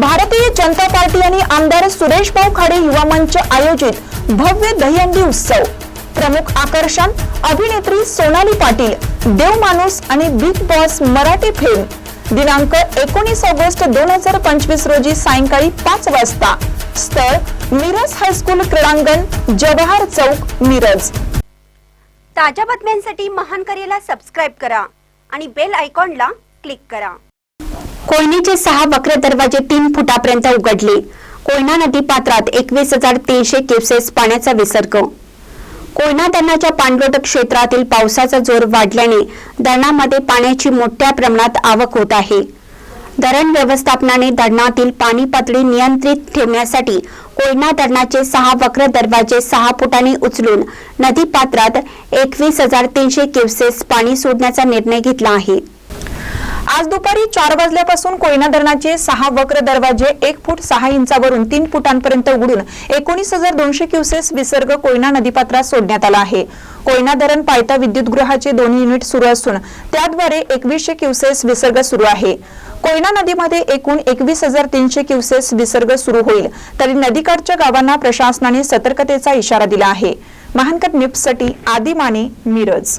Bharatiya Janata party आणि आमदार सुरेश भाऊ खाडे युवा मंच आयोजित भव्य दहीहंडी उत्सव. प्रमुख आकर्षण अभिनेत्री सोनाली पाटील देव माणूस आणि बिग बॉस मराठी फिल्म दिनांक एकोणीस ऑगस्ट दोन हजार पंचवीस रोजी सायंकाळी पाच वाजता. स्थळ मिरज हायस्कूल क्रीडांगण जवाहर चौक मिरज. ताज्या बातम्यांसाठी महान करेला सबस्क्राईब करा आणि बेल आयकॉनला क्लिक करा. कोयनेचे सहा वक्र दरवाजे तीन फुटापर्यंत उघडले. कोयना नदी पात्रात एकवीस हजार तीनशे क्युसेस पाण्याचा विसर्ग. कोयना धरणाच्या पाणलोट क्षेत्रातील पावसाचा जोर वाढल्याने धरणामध्ये पाण्याची मोठ्या प्रमाणात आवक होत आहे. धरण व्यवस्थापनाने धरणातील पाणी पातळी नियंत्रित ठेवण्यासाठी कोयना धरणाचे सहा वक्र दरवाजे सहा फुटांनी उचलून नदी पात्रात एकवीस हजार तीनशे क्युसेस पाणी सोडण्याचा निर्णय घेतला आहे. आज दुपारी चार वाजल्यापासून कोयना धरणाचे सहा वक्र दरवाजे एक फूट सहा इंचावरून तीन फुटांपर्यंत उघडून एकोणीस हजार दोनशे क्युसेस विसर्ग कोयना नदीपात्रात सोडण्यात आला आहे. कोयना धरण पायता विद्युतगृहाचे दोन युनिट सुरू असून त्याद्वारे एकवीसशे क्युसेस विसर्ग सुरू आहे. कोयना नदीमध्ये एकूण एकवीस हजार तीनशे क्युसेस विसर्ग सुरू होईल तरी नदीकाठच्या गावांना प्रशासनाने सतर्कतेचा इशारा दिला आहे. महानकर न्यूजसाठी आदी माने मिरज.